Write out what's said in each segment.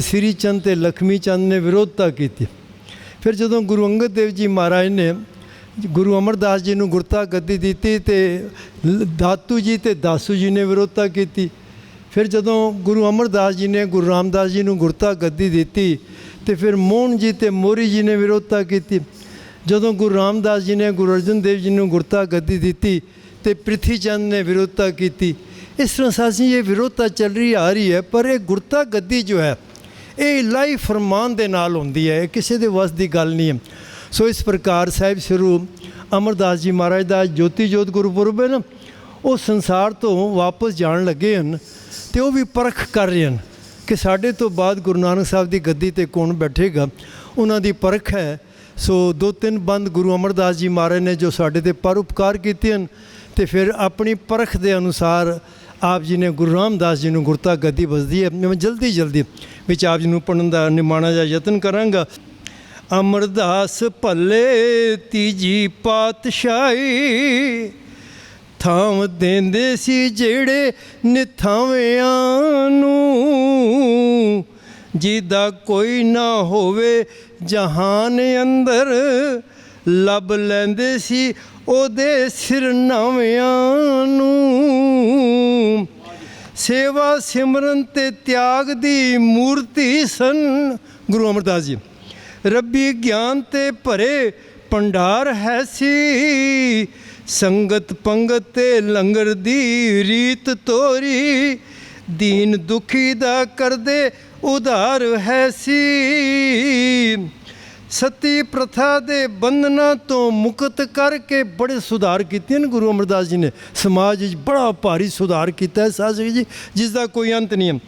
ਸ੍ਰੀ ਚੰਦ ਤੇ ਲਖਮੀ ਚੰਦ ਨੇ ਵਿਰੋਧਤਾ ਕੀਤੀ। ਫਿਰ ਜਦੋਂ ਗੁਰੂ ਅੰਗਦ ਦੇਵ ਜੀ ਮਹਾਰਾਜ ਨੇ ਗੁਰੂ ਅਮਰਦਾਸ ਜੀ ਨੂੰ ਗੁਰਤਾ ਗੱਦੀ ਦਿੱਤੀ ਤੇ ਦਾਤੂ ਜੀ ਤੇ ਦਾਸੂ ਜੀ ਨੇ ਵਿਰੋਧਤਾ ਕੀਤੀ। ਫਿਰ ਜਦੋਂ ਗੁਰੂ ਅਮਰਦਾਸ ਜੀ ਨੇ, ਗੁਰੂ ਰਾਮਦਾਸ ਜੀ ਨੂੰ ਗੁਰਤਾ ਗੱਦੀ ਦਿੱਤੀ ਤੇ ਫਿਰ ਮੋਹਨ ਜੀ ਤੇ ਮੋਰੀ ਜੀ ਨੇ ਵਿਰੋਧਤਾ ਕੀਤੀ। ਜਦੋਂ ਗੁਰੂ ਰਾਮਦਾਸ ਜੀ ਨੇ, ਗੁਰੂ ਅਰਜਨ ਦੇਵ ਜੀ ਨੂੰ ਗੁਰਤਾ ਗੱਦੀ ਦਿੱਤੀ ਤੇ ਪ੍ਰਿਥੀ ਚੰਦ ਨੇ ਵਿਰੋਧਤਾ ਕੀਤੀ। ਇਸ ਤਰ੍ਹਾਂ ਸਾਸੀ, ਇਹ ਵਿਰੋਧਤਾ ਚੱਲ ਰਹੀ, ਆ ਰਹੀ ਹੈ, ਪਰ ਇਹ ਗੁਰਤਾ ਗੱਦੀ ਜੋ ਹੈ ਇਹ ਇਲਾਹੀ ਫਰਮਾਨ ਦੇ ਨਾਲ ਹੁੰਦੀ ਹੈ, ਇਹ ਕਿਸੇ ਦੇ ਵੱਸ ਦੀ ਗੱਲ ਨਹੀਂ ਹੈ। ਸੋ ਇਸ ਪ੍ਰਕਾਰ ਸਾਹਿਬ ਸ੍ਰੀ ਅਮਰਦਾਸ ਜੀ ਮਹਾਰਾਜ ਦਾ ਜੋਤੀ ਜੋਤ ਗੁਰਪੁਰਬ ਹੈ ਨਾ, ਉਹ ਸੰਸਾਰ ਤੋਂ ਵਾਪਸ ਜਾਣ ਲੱਗੇ ਹਨ ਤੇ ਉਹ ਵੀ ਪਰਖ ਕਰ ਰਹੇ ਹਨ ਕਿ ਸਾਡੇ ਤੋਂ ਬਾਅਦ ਗੁਰੂ ਨਾਨਕ ਸਾਹਿਬ ਦੀ ਗੱਦੀ ਤੇ ਕੌਣ ਬੈਠੇਗਾ। ਉਹਨਾਂ ਦੀ ਪਰਖ ਹੈ। ਸੋ ਦੋ ਤਿੰਨ ਬੰਦ ਗੁਰੂ ਅਮਰਦਾਸ ਜੀ ਮਹਾਰਾਜ ਨੇ ਜੋ ਸਾਡੇ ਤੇ ਪਰਉਪਕਾਰ ਕੀਤੇ ਹਨ ਤੇ ਫਿਰ ਆਪਣੀ ਪਰਖ ਦੇ ਅਨੁਸਾਰ ਆਪ ਜੀ ਨੇ ਗੁਰੂ ਰਾਮਦਾਸ ਜੀ ਨੂੰ ਗੁਰਤਾ ਗੱਦੀ ਵਸਦੀ ਹੈ। ਮੈਂ ਜਲਦੀ ਜਲਦੀ ਵਿੱਚ ਆਪ ਜੀ ਨੂੰ ਪੜਨ ਦਾ ਨਿਮਾਣਾ ਜਿਹਾ ਯਤਨ ਕਰਾਂਗਾ। ਅਮਰਦਾਸ ਭੱਲੇ ਤੀਜੀ ਪਾਤਸ਼ਾਹੀ ਥਾਂ ਦਿੰਦੇ ਸੀ ਜਿਹੜੇ ਨਿਥਾਵਿਆਂ ਨੂੰ। ਜਿਹਦਾ ਕੋਈ ਨਾ ਹੋਵੇ ਜਹਾਨ ਅੰਦਰ ਲੱਭ ਲੈਂਦੇ ਸੀ ਉਹਦੇ ਸਿਰਨਾਵਿਆਂ ਨੂੰ। ਸੇਵਾ ਸਿਮਰਨ ਤੇ ਤਿਆਗ ਦੀ ਮੂਰਤੀ ਸਨ ਗੁਰੂ ਅਮਰਦਾਸ ਜੀ। ਰੱਬੀ ਗਿਆਨ ਤੇ ਭਰੇ ਭੰਡਾਰ ਹੈ ਸੀ। ਸੰਗਤ ਪੰਗਤ ਤੇ ਲੰਗਰ ਦੀ ਰੀਤ ਤੋਰੀ। ਦੀਨ ਦੁਖੀ ਦਾ ਕਰਦੇ ਉਧਾਰ ਹੈ ਸੀ। ਸਤੀ ਪ੍ਰਥਾ ਦੇ ਬੰਧਨਾਂ ਤੋਂ ਮੁਕਤ ਕਰਕੇ ਬੜੇ ਸੁਧਾਰ ਕੀਤੇ ਨੇ ਗੁਰੂ ਅਮਰਦਾਸ ਜੀ ਨੇ। ਸਮਾਜ ਵਿੱਚ ਬੜਾ ਭਾਰੀ ਸੁਧਾਰ ਕੀਤਾ ਹੈ ਸਾਜਿਕ ਜੀ ਜਿਸ ਦਾ ਕੋਈ ਅੰਤ ਨਹੀਂ ਹੈ।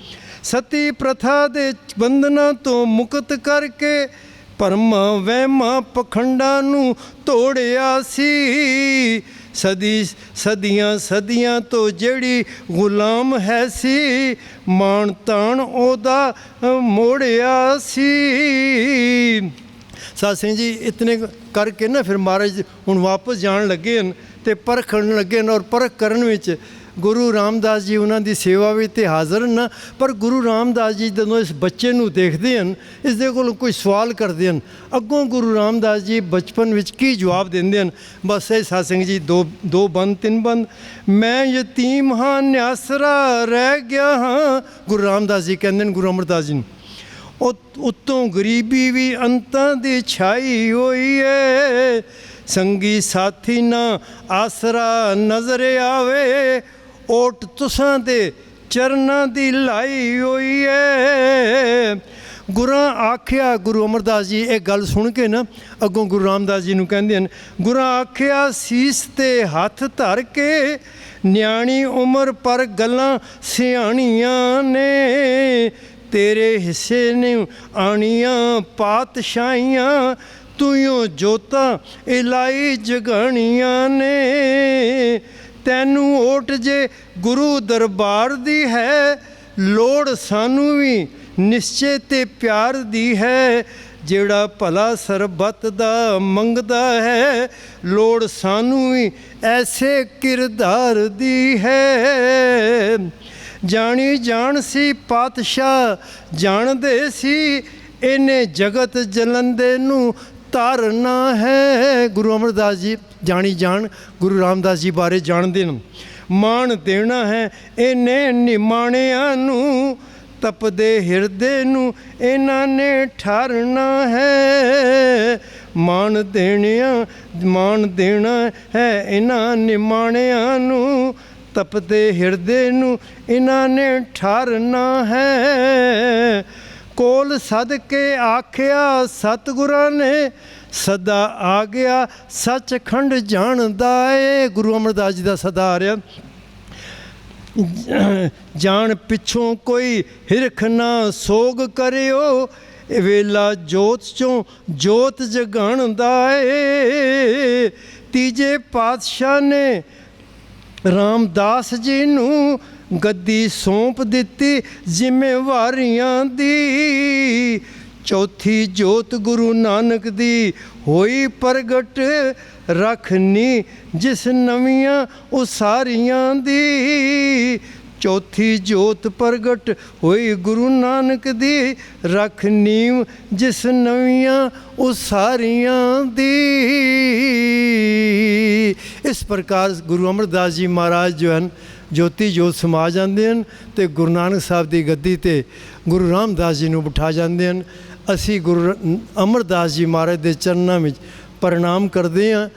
ਸਤੀ ਪ੍ਰਥਾ ਦੇ ਬੰਧਨਾਂ ਤੋਂ ਮੁਕਤ ਕਰਕੇ ਭਰਮਾਂ, ਵਹਿਮਾਂ, ਪਖੰਡਾਂ ਨੂੰ ਤੋੜਿਆ ਸੀ। ਸਦੀ, ਸਦੀਆਂ ਸਦੀਆਂ ਤੋਂ ਜਿਹੜੀ ਗੁਲਾਮ ਹੈ ਸੀ ਮਾਣ ਤਾਣ ਉਹਦਾ ਮੋੜਿਆ ਸੀ। ਸਾਧ ਸਿੰਘ ਜੀ, ਇਤਨੇ ਕਰਕੇ ਨਾ ਫਿਰ ਮਹਾਰਾਜ ਹੁਣ ਵਾਪਸ ਜਾਣ ਲੱਗੇ ਹਨ ਤੇ ਪਰਖਣ ਲੱਗੇ ਹਨ ਔਰ ਪਰਖ ਕਰਨ ਵਿੱਚ ਗੁਰੂ ਰਾਮਦਾਸ ਜੀ ਉਹਨਾਂ ਦੀ ਸੇਵਾ ਵਿੱਚ ਤੇ ਹਾਜ਼ਰ ਹਨ ਪਰ ਗੁਰੂ ਰਾਮਦਾਸ ਜੀ ਜਦੋਂ ਇਸ ਬੱਚੇ ਨੂੰ ਦੇਖਦੇ ਹਨ ਇਸ ਦੇ ਕੋਲ ਕੋਈ ਸਵਾਲ ਕਰਦੇ ਹਨ, ਅੱਗੋਂ ਗੁਰੂ ਰਾਮਦਾਸ ਜੀ ਬਚਪਨ ਵਿੱਚ ਕੀ ਜਵਾਬ ਦਿੰਦੇ ਹਨ? ਬਸ ਇਹ ਸਾਧ ਸਿੰਘ ਜੀ, ਦੋ ਦੋ ਬੰਦ, ਤਿੰਨ ਬੰਦ। ਮੈਂ ਯਤੀਮ ਹਾਂ, ਨਿਆਸਰਾ ਰਹਿ ਗਿਆ ਹਾਂ। ਗੁਰੂ ਰਾਮਦਾਸ ਜੀ ਕਹਿੰਦੇ ਨੇ, ਗੁਰੂ ਅਮਰਦਾਸ ਜੀ ਨੂੰ ਉਤ- ਉੱਤੋਂ ਗਰੀਬੀ ਵੀ ਅੰਤਾਂ ਦੀ ਛਾਈ ਹੋਈ ਏ। ਸੰਗੀ ਸਾਥੀ ਨਾ ਆਸਰਾ ਨਜ਼ਰ ਆਵੇ। ਓਟ ਤੁਸਾਂ ਦੇ ਚਰਨਾਂ ਦੀ ਲਾਈ ਹੋਈ ਏ। ਗੁਰਾਂ ਆਖਿਆ, ਗੁਰੂ ਅਮਰਦਾਸ ਜੀ, ਇਹ ਗੱਲ ਸੁਣ ਕੇ ਨਾ ਅੱਗੋਂ ਗੁਰੂ ਰਾਮਦਾਸ ਜੀ ਨੂੰ ਕਹਿੰਦੇ ਹਨ, ਗੁਰਾਂ ਆਖਿਆ, ਸੀਸ ਤੇ ਹੱਥ ਧਰ ਕੇ ਨਿਆਣੀ ਉਮਰ ਪਰ ਗੱਲਾਂ ਸਿਆਣੀਆਂ ਨੇ। ਤੇਰੇ ਹਿੱਸੇ ਨੇ ਆਣੀਆਂ ਪਾਤਸ਼ਾਹੀਆਂ, ਤੂੰ ਜੋਤਾਂ ਇਲਾਈ ਜਗਾਣੀਆਂ ਨੇ। ਤੈਨੂੰ ਓਟ ਜੇ ਗੁਰੂ ਦਰਬਾਰ ਦੀ ਹੈ, ਲੋੜ ਸਾਨੂੰ ਵੀ ਨਿਸ਼ਚੇ ਤੇ ਪਿਆਰ ਦੀ ਹੈ। ਜਿਹੜਾ ਭਲਾ ਸਰਬੱਤ ਦਾ ਮੰਗਦਾ ਹੈ, ਲੋੜ ਸਾਨੂੰ ਵੀ ਐਸੇ ਕਿਰਦਾਰ ਦੀ ਹੈ। ਜਾਣੀ ਜਾਣ ਸੀ ਪਾਤਸ਼ਾਹ, ਜਾਣਦੇ ਸੀ ਇਹਨੇ ਜਗਤ ਜਲੰਦੇ ਨੂੰ ਧਾਰਨਾ ਹੈ। ਗੁਰੂ ਅਮਰਦਾਸ ਜੀ, ਜਾਣੀ ਜਾਣ, ਗੁਰੂ ਰਾਮਦਾਸ ਜੀ ਬਾਰੇ ਜਾਣਦੇ ਨੇ। ਮਾਣ ਦੇਣਾ ਹੈ ਇਹਨੇ ਨਿਮਾਣਿਆਂ ਨੂੰ, ਤਪਦੇ ਹਿਰਦੇ ਨੂੰ ਇਹਨਾਂ ਨੇ ਠਾਰਨਾ ਹੈ। ਮਾਣ ਦੇਣਿਆ, ਮਾਣ ਦੇਣਾ ਹੈ ਇਹਨਾਂ ਨਿਮਾਣਿਆਂ ਨੂੰ ਤਪਦੇ ਹਿਰਦੇ ਨੂੰ ਇਹਨਾਂ ਨੇ ਠਾਰਨਾ ਹੈ। ਕੋਲ ਸਦ ਕੇ ਆਖਿਆ, ਸਤਿਗੁਰਾਂ ਨੇ ਸਦਾ ਆ ਗਿਆ ਸੱਚਖੰਡ ਜਾਣਦਾ ਏ। ਗੁਰੂ ਅਮਰਦਾਸ ਜੀ ਦਾ ਸਦਾ ਆ ਰਿਹਾ। ਜਾਣ ਪਿੱਛੋਂ ਕੋਈ ਹਿਰਖ ਨਾ ਸੋਗ ਕਰਿਓ। ਵੇਲਾ ਜੋਤ ਚੋਂ ਜੋਤ ਜਗਾਣਦਾ ਏ। ਤੀਜੇ ਪਾਤਸ਼ਾਹ ਨੇ ਰਾਮਦਾਸ ਜੀ ਨੂੰ ਗੱਦੀ ਸੌਂਪ ਦਿੱਤੀ ਜ਼ਿੰਮੇਵਾਰੀਆਂ ਦੀ। ਚੌਥੀ ਜੋਤ ਗੁਰੂ ਨਾਨਕ ਦੀ ਹੋਈ ਪ੍ਰਗਟ ਰਖਨੀ, ਜਿਸ ਨਵੀਆਂ ਉਸਾਰੀਆਂ ਦੀ। ਚੌਥੀ ਜੋਤ ਪ੍ਰਗਟ ਹੋਈ ਗੁਰੂ ਨਾਨਕ ਦੀ ਰੱਖ ਨੀਵ ਜਿਸ ਨਵੀਆਂ ਉਸਾਰੀਆਂ ਦੀ। ਇਸ ਪ੍ਰਕਾਰ ਗੁਰੂ ਅਮਰਦਾਸ ਜੀ ਮਹਾਰਾਜ ਜੋ ਹਨ, ਜੋਤੀ ਜੋਤ ਸਮਾ ਜਾਂਦੇ ਹਨ ਤੇ ਗੁਰੂ ਨਾਨਕ ਸਾਹਿਬ ਦੀ ਗੱਦੀ ਤੇ ਗੁਰੂ ਰਾਮਦਾਸ ਜੀ ਨੂੰ ਬਿਠਾ ਜਾਂਦੇ ਹਨ। ਅਸੀਂ ਗੁਰੂ ਅਮਰਦਾਸ ਜੀ ਮਹਾਰਾਜ ਦੇ ਚਰਨਾਂ ਵਿੱਚ ਪ੍ਰਣਾਮ ਕਰਦੇ ਹਾਂ।